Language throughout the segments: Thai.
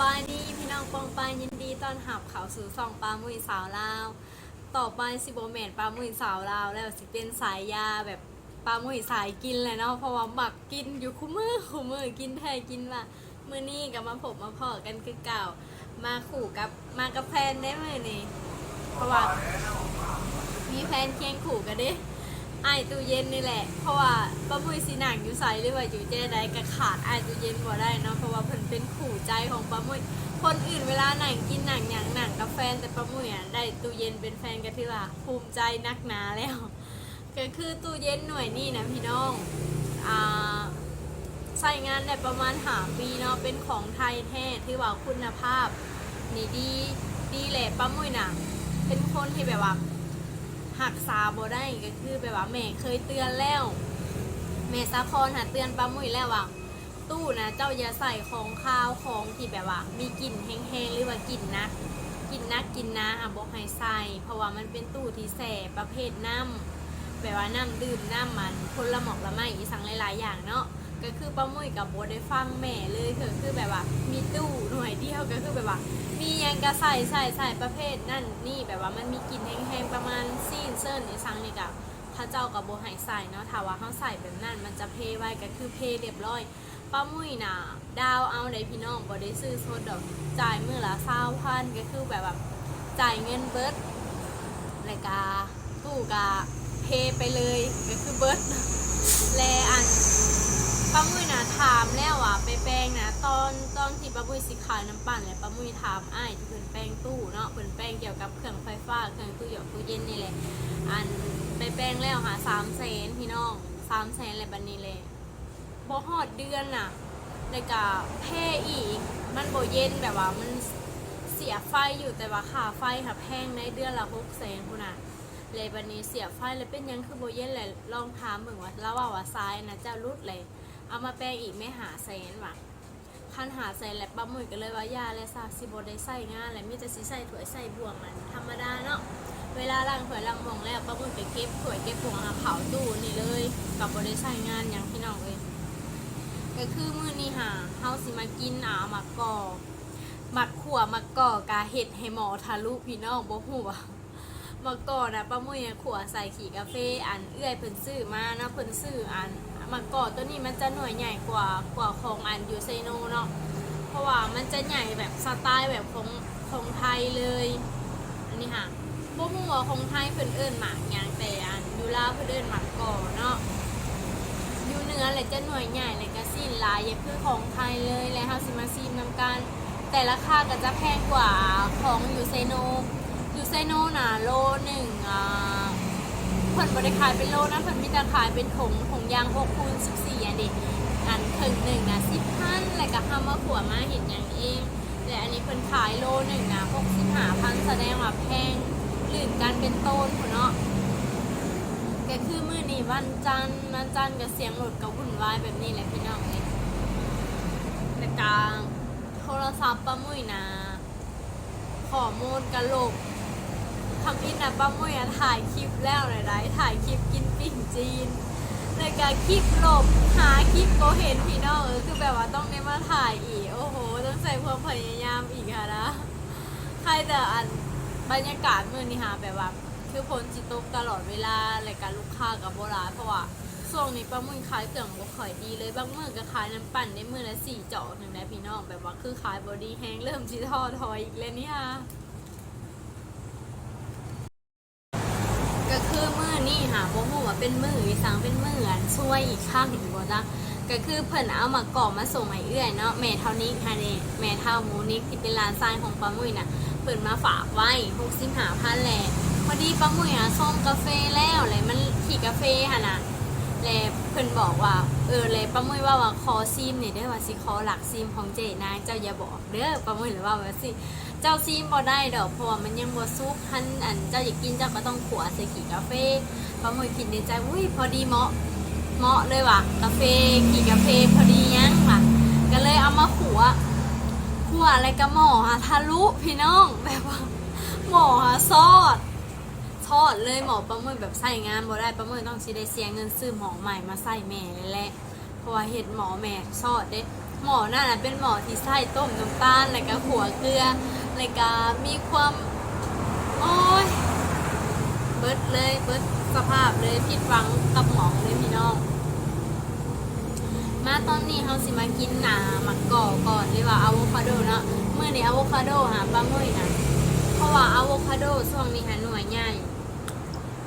บายดีพี่น้องปองปายยินดีต้อนรับเขาสู่ซองปลามุยสาวลาว ต่อไปสิโบแมนปลามุยสาวลาว แล้วสิเป็นสายยาแบบปลามุยสายกินเลยเนาะเพราะว่าหมักกินอยู่คู่มือคู่มือกินแท้กินว่ามือนี้กับมาผมมาพอกันคือเก่า มาขู่กับมากับแฟนได้มือนี่เพราะว่ามีแฟนเคียงขู่กันด้ ไอายตู้เย็นนี่แหละ เพราะว่าป้ามุ้ยสีหนังอยู่ใสหรือว่าอยู่เจ๊ใดก็ขาดไอายตู้เย็นบ่ได้เนาะเพราะว่าเพิ่นเป็นขู่ใจของป้ามุ้ยคนอื่นเวลาหนังกินหนังอย่างหนังกับแฟนแต่ป้ามุ้ยอะได้ตู้เย็นเป็นแฟนกันที่ว่าภูมิใจนักหนาแล้วก็คือตู้เย็นหน่วยนี่นะพี่น้องอ่าใช้งานได้ประมาณหาปีเนาะเป็นของไทยแท้ที่ว่าคุณภาพนี่ดีดีแหละป้ามุ้ยน่ะเป็นคนที่แบบว่า หักษาบ่ได้ก็คือแบบว่าแม่เคยเตือนแล้วแม่สาคอนหาเตือนป้ามุ้ยแล้วว่าตู้นะเจ้าอย่าใส่ของข้าวของที่แบบว่า มีกลิ่นแห้งๆหรือว่ากลิ่นนักกลิ่นนักกินนะอะบอกให้ใส่เพราะว่ามันเป็นตู้ที่แสบประเภทน้ำแบบว่าน้ำดื่มน้ำมันคนละหมอกละไม้อีสังหลายๆอย่างเนาะ ก็คือป้ามุ้ยกับโบได้ฟังแม่เลยคือคือแบบว่า มีตู้หน่วยเดียวก็คือแบบว่า มียังกระใส่ใส่ใส่ประเภทนั่นนี่แบบว่ามันมีกลิ่นแห้งๆประมาณซีนเซิร์นในสังนี่กับพระเจ้ากับโบหายใส่เนาะถ้าว่าเขาใส่แบบนั้นมันจะเพไว้ก็คือเพเรียบร้อยป้ามุ้ยน่ะดาวเอาได้พี่น้องบ่ได้ซื้อสดดอกจ่ายมือละเศร้าพันก็คือแบบแบบจ่ายเงินเบิร์ดแล้วก็ตู้กะเพไปเลยก็คือเบิร์ด ป้ามุ้ยนะถามแล้วอะไปแปลงนะตอนตอนที่ป้ามุ้ยสิขายน้ำปั่นเลยป้ามุ้ยถามอ้ายที่เพิ่นแปลงตู้เนาะเพิ่นแปลงเกี่ยวกับเครื่องไฟฟ้าเครื่องตู้หยอดตู้เย็นนี่แหละอันไปแปลงแล้วหาสามแสนพี่น้องสามแสนอะไรบันนี้เลยบ่ฮอดเดือนน่ะแล้วก็แพ่อีก มันบ่เย็นแบบว่ามันเสียไฟอยู่แต่ว่าค่าไฟค่ะแพงในเดือนละหกแสนพุ่นน่ะเลยบันนี้เสียไฟเลยเป็นยังคือโบเย็นเลยลองถามเบิ่งว่าแล้วว่าว่าซ้ายนะเจ้ารุดเลย เอามาแปลงอีกไม่หาแสนว่ะคันหาแสนและป้าหมุยก็เลยว่ายาและซาซิโบได้ใส่งานและมีแต่สิใส่ถ้วยใส่บวงมันธรรมดาเนาะเวลาล้างถ้วยล้างบ่วงแล้วป้าหมุยไปเก็บถ้วยเก็บบวงเอาเผาตู้นี่เลยกับโบได้ใส่งานอย่างพี่น้องเลยก็คือมื้อนี้หาเฮาสิมากินอาหมักกอหมักขั่วหมักกอกาเห็ดให้หมอทะลุพี่น้องบ่ฮู้ว่าเมื่อก่อนะป้ามุ้ยอะขัวใส่ขี่กาแฟอันเอื้อยเพิ่นซื้อมานะเพิ่นซื้ออัน มื่อก่อตัวนี้มันจะหน่วยใหญ่กว่ากว่าของอันยูเซโนเนาะเพราะว่ามันจะใหญ่แบบสไตล์แบบของของไทยเลย อันนี้ค่ะพวกมัวของไทยเพิ่นเอิ้นหมากยางแต่อันยูลาเพิ่นเอิ้นหมากกอเนาะยูเนื้อเลยจะหน่วยใหญ่เลยก็สิ้นลายอย่าคือของไทยเลยแล้วเฮาสิมาซีมนำกันแต่ราคาก็จะแพงกว่าของยูเซโนยูไซโนนะโลหนึ่งอ่า เพิ่นบริขายเป็นโลนะเพิ่นมีแต่ขายเป็นถุงถุงยาง6คูณ14อันดิอันถึงหนึ่งนะสิบพันแล้วก็ห้ามมาขัวมาเห็นอย่างเองแต่อันนี้เพิ่นขายโลหนึ่งนะ6 5พันแสดงว่าแพงหลื่นกันเป็นต้นพุ่นเนาะก็คือมื้อนี้วันจันทร์วันจันทร์ก็เสียงรถก็วุ่นวายแบบนี้แหละพี่น้องเอ้ยแล้วก็โทรศัพท์ป้ามุ้ยนะขอมูลกะโหลก ทำอินนะป้ามุ้ยอะถ่ายคลิปแล้วหน่อยได้ถ่ายคลิปกินปิ่งจีนเลยกะคลิปหลบหาคลิปโกเห็นพี่น้องเออคือแบบว่าต้องได้มาถ่ายอีก โอ้โห ต้องใส่ความพยายามอีกค่ะนะใครแต่อันบรรยากาศมือนี่ค่ะแบบว่า คือฝนจิตกตลอดเวลารายการลูกค้ากับโบราณเพราะว่าช่วงนี้ป้ามุ้ยขายเครื่องบ่ค่อยดีเลยบางมือก็ขายน้ำปั่นได้มือละสี่เจาะหนึ่งนะพี่น้องแบบว่าคือขายบอดี้แฮงเริ่มชิทอถอยอีกแล้วเนี่ยก็ นี่ค่ะบ่ฮู้ว่าเป็นมืออีสังเป็นมืออันช่วยอีกข้างอีกบ่จ้ะก็คือเพิ่นเอามากรอบมาส่งให้เอื้อยเนาะแม่เท่านี้ค่ะนี่แม่เท่ามูนิกที่เป็นร้านทรายของป้ามุ้ยน่ะเพิ่นมาฝากไว้65,000แหละพอดีป้ามุ้ยอะส่งกาแฟแล้วเลยมันขี่กาแฟหั่นน่ะ แล้วเพิ่นบอกว่า เออเลยป้ามุ้ยว่าว่าคอซีมนี่เด้อว่าสิคอหลักซีมของเจนางเจ้าอย่าบอกเด้อป้ามุ้ยหรือว่าว่าสิเจ้าซีมบ่ได้ดอกเพราะว่ามันยังบ่สุกทันอันเจ้าอยากกินเจ้าก็ต้องขัวใส่กี่กาแฟป้ามุ้ยคิดในใจอุ้ยพอดีเหมาะเหมาะเลยว่ะกาแฟกี่กาแฟพอดียังว่ะก็เลยเอามาขัวขัวอะไรกับหมอฮะทะลุพี่น้องแบบว่าหมอฮะซอด ทอดเลยหมอประเมินแบบใส่งานบ่ได้ประเมินต้องสิได้เสียเงินซื้อหมอใหม่มาใส่แม่เลยแหละเพราะว่าเห็ดหมอแม่ซอดเด้หมอนั่นน่ะเป็นหมอที่ใส่ต้มน้ำตาลแล้วก็ขัวเกลือแล้วก็มีความโอ้ยเบิดเลยเบิดสภาพเลยผิดหวังกับหมอเลยพี่น้องมาตอนนี้เขาสิมากินหนาหมักก่อก่อนเลยว่าอะโวคาโดเนาะเมื่อนี้อะโวคาโดหาปลาหมุยนะเพราะว่าอะโวคาโดช่วงนี้หาหน่วยใหญ่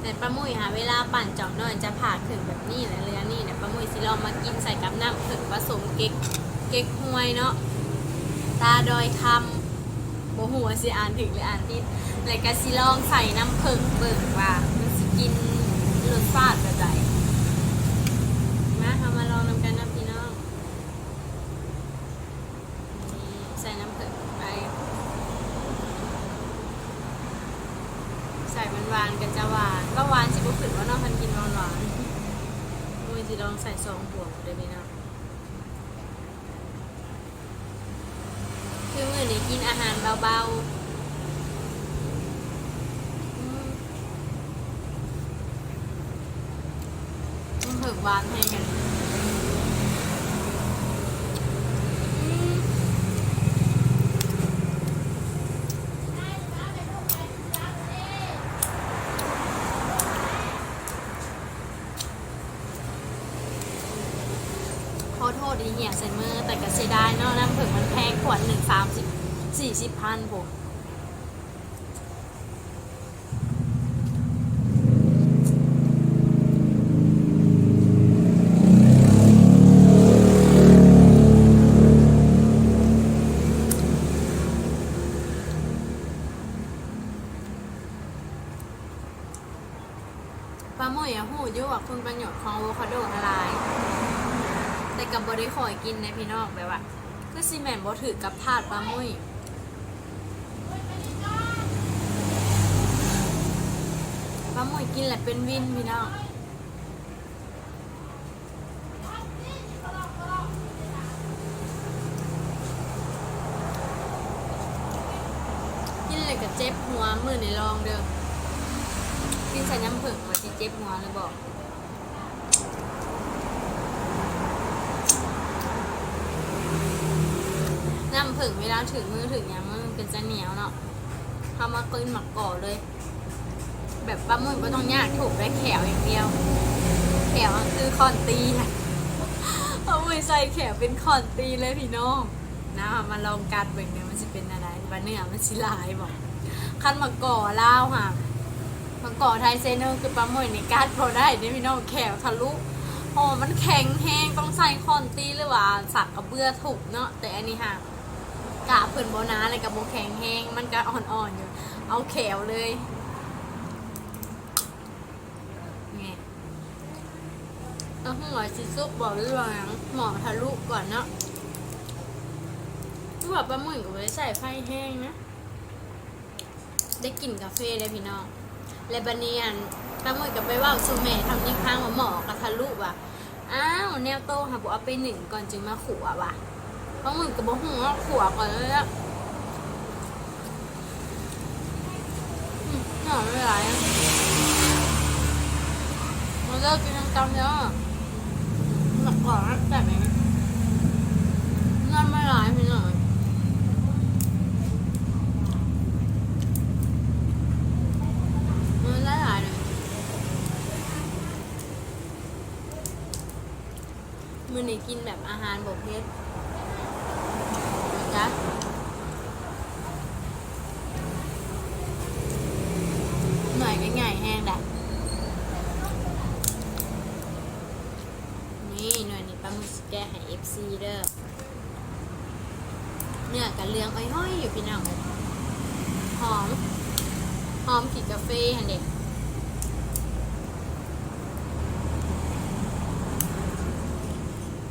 แต่ปลาหมุยหาเวลาปั่นจอกน้อยจะผ่าถึงแบบนี้แหละเรือนี่เนี่ยปลาหมุยสิลองมากินใส่กับน้ำผึ้งผสมเก๊กเก๊กฮวยเนาะตาดอยคำโบหัวสิอ่านถึงหรืออ่านผิดเลยก็สิลองใส่น้ำผึ้งเบิ่งว่ามันสิกินรสชาติแบบไหนาทำมาลองนำกันนะพี่น้องนี่ใส่น้ำผึ้งไป ใส่มันหวานๆกันจะหวานก็หวานสิบุขึ้นว่าน้องพันกินหวานหวานๆมือจะลองใสองบวกเลยพี่น้องคือมื่อนี้กินอาหารเบาๆมันถึกหวานให้กัน ขอโทษดีเหี่ยใส่มือแต่ก็เสียดายเนาะน้ำผึ้งมันแพงขวดหนึ่งสามสิบ สี่สิบพันผมปลาหมอยอะหูยุ่ว่าคุณประโยชน์ของอะโวคาโดอะไรแต่กับบริคอยกินในพี่นองแบบว่า คือซีแมนบอถือกับถาดปลามุ้ย ปลามุ้ยกินแหละเป็นวินพี่น้องกินเลยกับเจ็บหัวมือในลองเด้อกินใส่น้ำผึ้งมาสิเจ็บหัวเลยบอกน้ำผึ้งเวลาถึงมือถึงอย่างมันเป็นจะเหนียวเนาะทำมากินหมักก่อเลย แบบปลาหมึกก็ต้องยากถูกได้แขวอย่างเดียว แขวคือคอนตีอะปลาหมึกใส่แขวเป็นคอนตีเลยพี่น้องนะมาลองกัดเบ่งเนี่ยมันจะเป็นอะไรปลาเนื้อมันสิลายบอกขั้นมักก่อเล่าค่ะมักก่อไทยเซเนอร์คือปลาหมึกในกัดพอได้เนี่ยพี่น้องแขวทะลุโอ้มันแข็งแห้งต้องใส่คอนตีหรือว่าสักกระเบื้อถูกเนาะแต่อันนี้ค่ะกะเพิ่นโบนาอะไรกับโบแข็งแห้งมันก็อ่อนๆอยู่เอาแขวเลยไง ต้องหัวชิซุปบอกเรื่องหมอทะลุก่อนเนาะที่ว่าปลาหมึกก็ไม่ได้ใส่ไฟแห้งนะ ได้กลิ่นกาแฟเลยพี่น้อง และบันเนียนปลาหมึกกับไปว่าซูเมทำยิ่งข้างว่าหมอกระทะลุว่ะ อ้าวแนวโตค่ะบอกเอาไปหนึ่งก่อนจึงมาขัวว่ะเพราะมึงกับบอกหัวขัวก่อนเลยอะอืมหอมไม่ไหลายอะมันเลิกกินน้ำกำเยอะหนั กกว่านะแต่ไหนนั่นไม่ร้ายพี่หน่อยมือนี้กินแบบอาหารบกเพชรนะจ๊ะหน่อยก็ง่ายแห้งแหละนี่หน่อยนี่ปลาหมึกสแกะให้ FC เด้อเนื้อกับเลืองอ้อยๆอยู่พี่น้องเลยหอม หอมขีดกาแฟหันเด็ก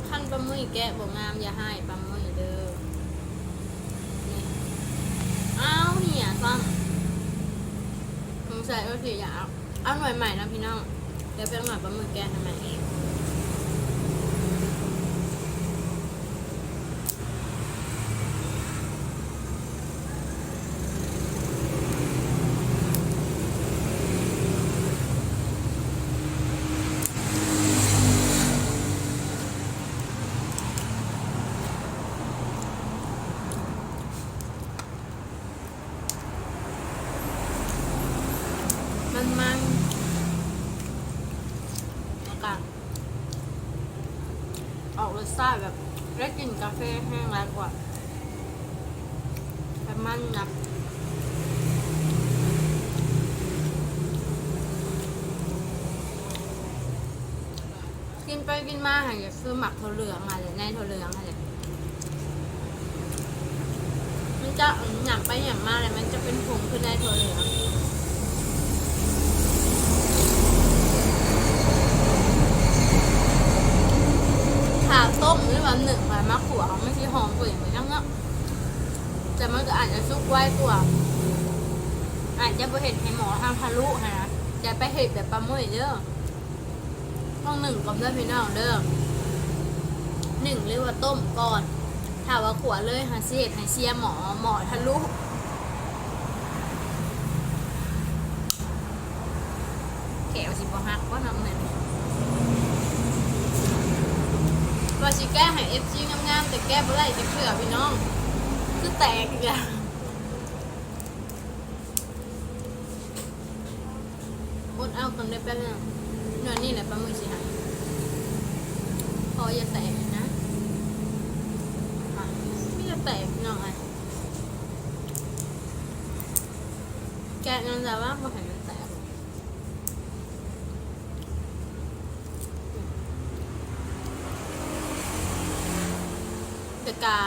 ขั้นปลาหมึกแกะบ่งามอย่าให้ปลาหมึกเด้อนี่อ้าวเหี่ยซ้ำสงสัยว่าคืออยากเอาเอาหน่วยใหม่นะพี่น้อง เดี๋ยวเพียงหน่อยปลาหมึกแกะทำไมเอง มันมันแล้วก็ออกรสชาติแบบได้กลิ่นกาแฟแห้งมากกว่าแต่มันนะกินไปกินมาหันจะซื้อหมักถั่วเหลืองมาเลยในถั่วเหลืองมาเลยมันจะหนักไปหนักมาเลยมันจะเป็นผงคือในถั่วเหลือง แต่มันก็อาจจะซุกไว้กว่า อาจจะไปเห็นให้หมอทางทะลุฮะจะไปเห็ดแบบปลาหมึกเด้อต้องหนึ่งก่อนเด้อพี่น้องเด้อหนึ่งหรือว่าต้มก่อนถ้าว่าขวดเลยหาเสียหาเสียหมอหมอทะลุแขวสิบหักว่าน้ำเหมือนว่าสิแก้ให้เอฟซีงามๆแต่แก้บ่ได้จะเชื่อพี่น้อง จะแตกอีกแล้วอดเอาคนได้แป๊บนึงเนื้อนี่แหละปลาหมึกสิหายพออย่าแตกนะไม่จะแตกหน่อยแกะนั่นแต่ว่าบ่เห็นมันแตก แต่กา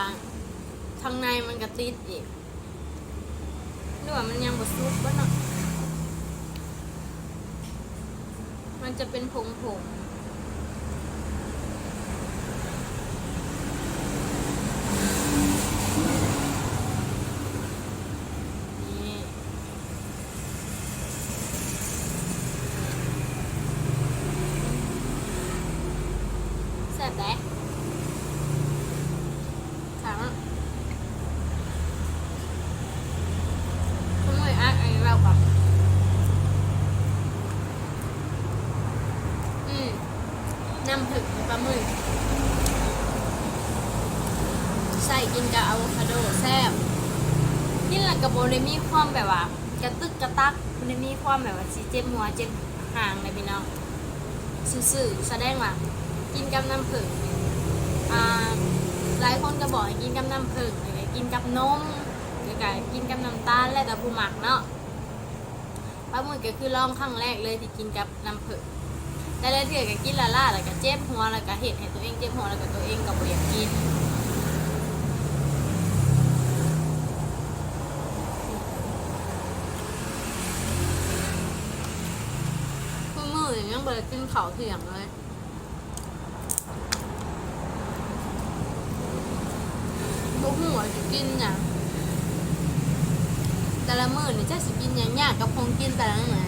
ทางในมันก็ติดอีกหรือว่ามันยังบดซุปบ้าเนาะมันจะเป็นผงผงนี่แซ่บแหละ ถามว่าคุณเลยอะอันนี้ เราก่อนอืมน้ำผึ้งปลาหมึกใส่กินกับอะโวคาโดแซ่บกินแล้วกับโบเลยมีความแบบว่า กระตึกกระตักมันเลยมีความแบบว่าสีเจ็บหัวเจ็บหางเลยพี่น้องซื่อๆแสดงว่ากินกับน้ำผึ้งอ่าหลายคนก็บอกกินกับน้ำผึ้งหรือกินกับนมหรือกินกับน้ำตาลแล้วแต่ผู้หมักเนาะ ปลาหมึกก็คือลองครั้งแรกเลยที่กินกับน้ำผึ้งแต่เลยเถื่อก็กินละล่าแล้วก็เจ็บหัวแล้วก็เห็ดให้ตัวเองเจ็บหัวแล้วก็ตัวเองก็บ่อยากกินคือมือยังบ่ได้กินข้าเที่ยงเลยบ่หัวาสิกินหยัง แต่ละมื้อนี่เจะสิกินหยังยากกับคงกินแต่ละมื้อ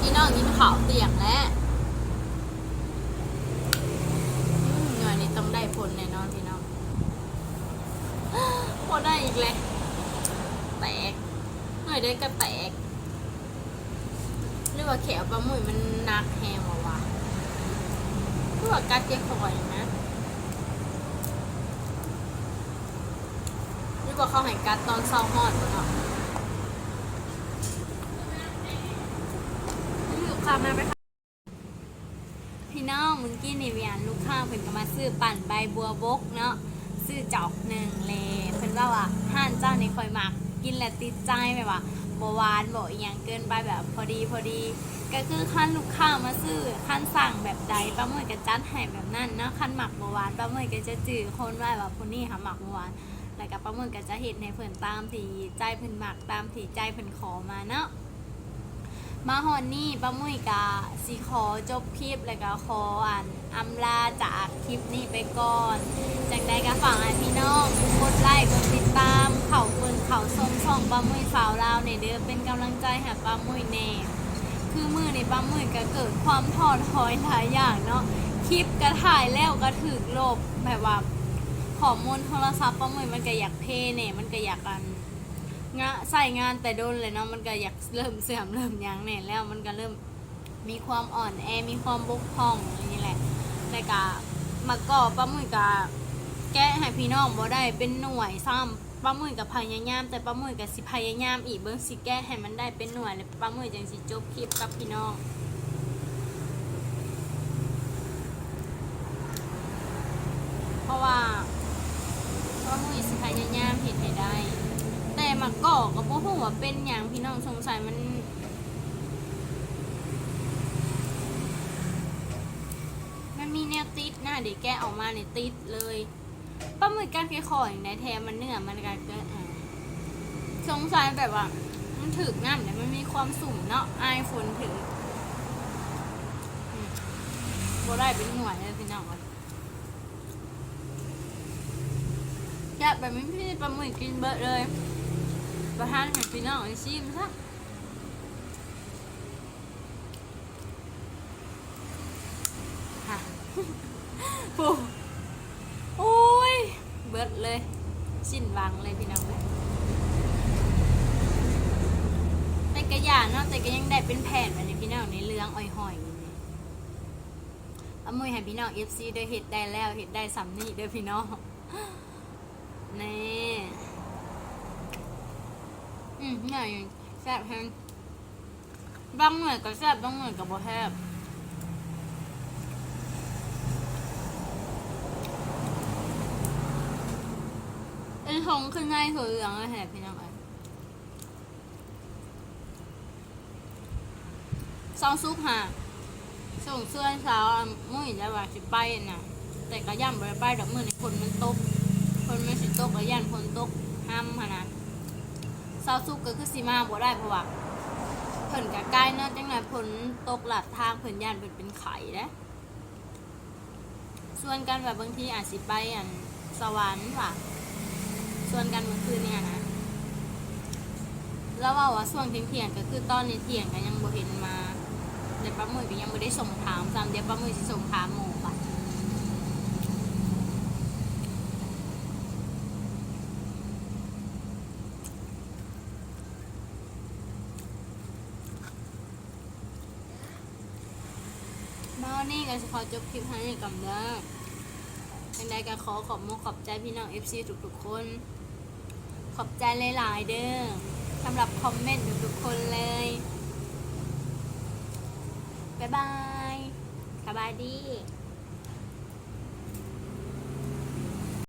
พี่น้องกินข้าวเตียงแล้วอืมหน่วยนี้ต้องได้ผลแน่นอนพี่น้องพอได้อีกเลยแตกหน่วยได้ก็แตก หรือว่าแขวปลาหมึกมันหนักแฮมวะหรือว่ากัดเจ็บคอยนะหรือว่าเขาให้กัดตอนเศร้าหอดวะเนาะ ลูกค้ามาไปค่ะ พี่น้องมึงกี้นี่เวียนลูกค้าเพิ่นก็มาซื้อปั่นใบบัวบกเนาะซื้อจอกหนึ่งเลยเพิ่นว่าว่าห้านเจ้านี่คอยมักกินแล้วติดใจแบบว่าบหวานบ่อีหยังเกินไปแบบพอดีพอดี ก็คือขั้นลูกค้ามาซื้อขั้นสั่งแบบใดป้าเมยก็จัดให้แบบนั้นเนาะขั้นหมักบหวานป้าเมยก็จะจือคนว่าแบบคนนี้ค่ะหมักบหวานแล้วก็ป้าเมยก็จะเห็นในเพิ่นตามที่ใจเพิ่นหมักตามที่ใจเพิ่นขอมาเนาะ มาฮอนนี่ป้าเมยก็สิขอจบคลิปแล้วก็ขออ่านอำลาจากคลิปนี้ไปก่อน จากใดก็ฝากให้พี่น้องกดไลค์กดติดตาม เข่าเปินเข่าส้มช่องป้าเมยสาวลาวในเด้อเป็นกำลังใจให้ป้าเมยแน่คือมือในป้ามือก็เกิดความถอดถอยหลายอย่างเนาะคลิปก็ถ่ายแล้วก็ถึกลบแบบว่าขอมูลโทรศัพท์ป้ามือมันก็อยากเพเนี่ยมันก็อยากกัน งะใส่งานแต่โดนเลยเนาะมันก็อยากเริ่มเสื่อมเริ่มหยังเนี่ยแล้วมันก็เริ่มมีความอ่อนแอมีความบกพร่องอย่างนี้แหละแต่ก็มาก็ป้ามือก็แก้ให้พี่น้องบ่ได้เป็นหน่วยซ้ำป้ามื่นกับพยายาม แต่ป้ามื่นกับสิพยายามอีกเบิ้งสิแก้ให้มันได้เป็นหน่วยเลยป้ามื่นจังสิจบคลิปกับพี่น้องเพราะว่าหมื่นสิพยายามเห็นให้ได้ แต่มากอกกับพวกหัวา เป็นอย่างพี่น้องสงสัยมัน มันมีแนวติดนะเดี๋ยวแกะออกมาเนี่ยติดเลยป้าหมือกันแค่คออย่างไรแทนมันเนื้อมันกันก็อ่าสงสัยแบบว่า มันถึกน้ำเนี่ยมันมีความสุ่มเนาะอายฝนถึงอืมบ่ได้เป็นหน่วยเลยพี่น้องแกะแบบไม่พี่ปลาหมึกกินเบิดเลย ประทานให้พี่น้องไอ้ชิมซะค่ะโอ้โอ้ย เบิดเลย สิ้นหวังเลยพี่น้องเลยแต่กระยาเนาะแต่ก็ยังได้เป็นแผ่นมาในพี่น้องในเรื่องอ้อยหอยนี่เอามือให้พี่น้อง FC เด้อเฮ็ดได้แล้วเฮ็ดได้สำนี่เด้อพี่น้องนี่ อืมเนี่ยแซ่บแฮงบางหน่วยก็แซ่บบางหน่วยก็บ่แซ่บเป็นทงขึ้นให้ถั่วเหลืองเลยแหบพี่น้องเอ้ซองซุปหาส่งเสื้อสาวมุ่ยแล้ว่าสิไปน่ะ แต่ก็ย่ำไปไปดอกมือในคนมันตก คนไมันสิตกก็ย่านคนตกห้ามขนาด ซาวซุปก็คือสีมาบ่ได้เพราะว่าเพิ่นกับใกล้เนาะจังไหนผลตกหลัดทางเพิ่นย่านเพิ่นเป็นไข่นะส่วนกันแบบบางทีอาจสิไปอันสวรรค์ว่ะส่วนกันเมื่อคืนเนี่ยนะแล้วว่าว่าส่วงเที่ยงๆก็คือตอนในเที่ยงก็ยังบ่เห็นมาเดี๋ยวป้ามือก็ยังไม่ได้ส่งถามซ้ำเดี๋ยวป้ามือสิส่งถามหมูปะมาวันนี้ ก็จะขอจบคลิปให้กับเด้อเป็นใดก็ขอขอบมุขขอบใจพี่น้อง FC ทุกๆคน ขอบใจหลายๆเด้อสำหรับคอมเมนต์ทุกๆคนเลย บ๊ายบาย สบายดี